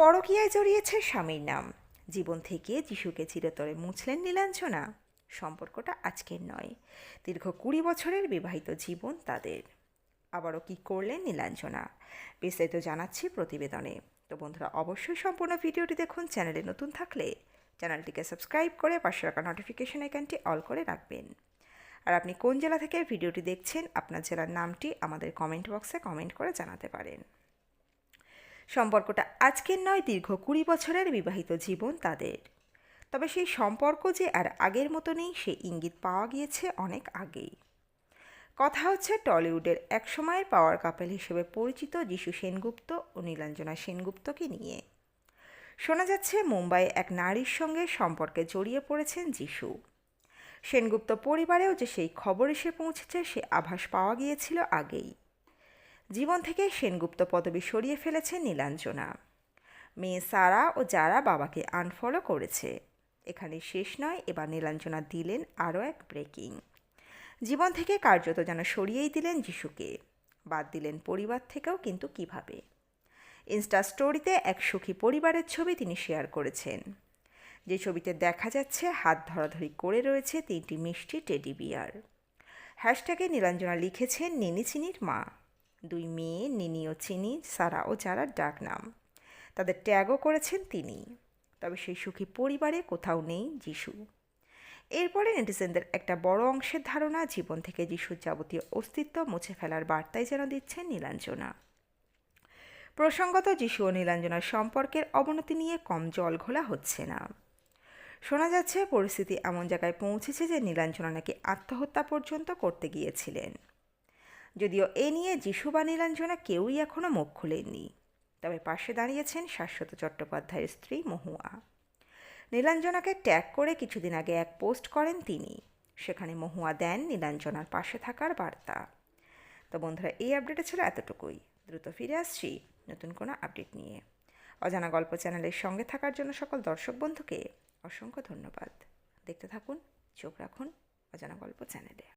পরকীয়ায় জড়িয়েছে স্বামীর নাম। জীবন থেকে যিশুকে চিরতরে মুছলেন নীলাঞ্জনা। সম্পর্কটা আজকের নয়। দীর্ঘ কুড়ি বছরের বিবাহিত জীবন তাদের। আবারও কি করলেন নীলাঞ্জনা? বিস্তারিত জানাচ্ছি প্রতিবেদনে। তো বন্ধুরা, অবশ্যই সম্পূর্ণ ভিডিওটি দেখুন, চ্যানেলে নতুন থাকলে চ্যানেলটিকে সাবস্ক্রাইব করে পাশে রাখা নোটিফিকেশন আইকনটি অল করে রাখবেন। আর আপনি কোন জেলা থেকে ভিডিওটি দেখছেন, আপনার জেলার নামটি আমাদের কমেন্ট বক্সে কমেন্ট করে জানাতে পারেন। সম্পর্কটা আজকের নয়, দীর্ঘ কুড়ি বছরের বিবাহিত জীবন তাদের। তবে সেই সম্পর্ক যে আর আগের মতো নেই সে ইঙ্গিত পাওয়া গিয়েছে অনেক আগেই। কথা হচ্ছে টলিউডের একসময়ের পাওয়ার কাপেল হিসেবে পরিচিত যিশু সেনগুপ্ত ও নীলাঞ্জনা সেনগুপ্তকে নিয়ে। শোনা যাচ্ছে, মুম্বাইয়ে এক নারীর সঙ্গে সম্পর্কে জড়িয়ে পড়েছেন যিশু। সেনগুপ্ত পরিবারেও যে সেই খবর এসে পৌঁছেছে, সে আভাস পাওয়া গিয়েছিল আগেই। জীবন থেকে সেনগুপ্ত পদবি সরিয়ে ফেলেছে নীলাঞ্জনা। মেয়ে সারা ও যারা বাবাকে আনফলো করেছে। এখানে শেষ নয়, এবার নীলাঞ্জনা দিলেন আরও এক ব্রেকিং জীবন থেকে কার্যত যেন সরিয়েই দিলেন যিশুকে। বাদ দিলেন পরিবার থেকেও কিন্তু কীভাবে। ইনস্টা স্টোরিতে এক সুখী পরিবারের ছবি তিনি শেয়ার করেছেন। যে ছবিতে দেখা যাচ্ছে, হাত ধরাধরি করে রয়েছে তিনটি মিষ্টি টেডি বিয়ার হ্যাশট্যাগে নীলাঞ্জনা লিখেছেন, নিনি চিনির মা। দুই মেয়ে, নিনি ও চিনি, সারা ও যারার ডাক নাম। তাদের ট্যাগও করেছেন তিনি। তবে সেই সুখী পরিবারে কোথাও নেই যিশু। এরপরে নেটিজেনদের একটা বড় অংশের ধারণা, জীবন থেকে যিশুর যাবতীয় অস্তিত্ব মুছে ফেলার বার্তাই যেন দিচ্ছেন নীলাঞ্জনা। প্রসঙ্গত, যিশু ও নীলাঞ্জনার সম্পর্কের অবনতি নিয়ে কম জল ঘোলা হচ্ছে না। শোনা যাচ্ছে, পরিস্থিতি এমন জায়গায় পৌঁছেছে যে নীলাঞ্জনা নাকি আত্মহত্যা পর্যন্ত করতে গিয়েছিলেন। যদিও এ নিয়ে যিশু বা নীলাঞ্জনা কেউই এখনও মুখ খুলেননি। তবে পাশে দাঁড়িয়েছেন শাশ্বত চট্টোপাধ্যায়ের স্ত্রী মহুয়া। নীলাঞ্জনাকে ট্যাগ করে কিছুদিন আগে এক পোস্ট করেন তিনি। সেখানে মহুয়া দেন নীলাঞ্জনার পাশে থাকার বার্তা। তো বন্ধুরা, এই আপডেটে ছিল এতটুকুই। দ্রুত ফিরে আসছি নতুন কোনো আপডেট নিয়ে। অজানা গল্প চ্যানেলের সঙ্গে থাকার জন্য সকল দর্শক বন্ধুকে অসংখ্য ধন্যবাদ। দেখতে থাকুন, চোখ রাখুন অজানা গল্প চ্যানেলে।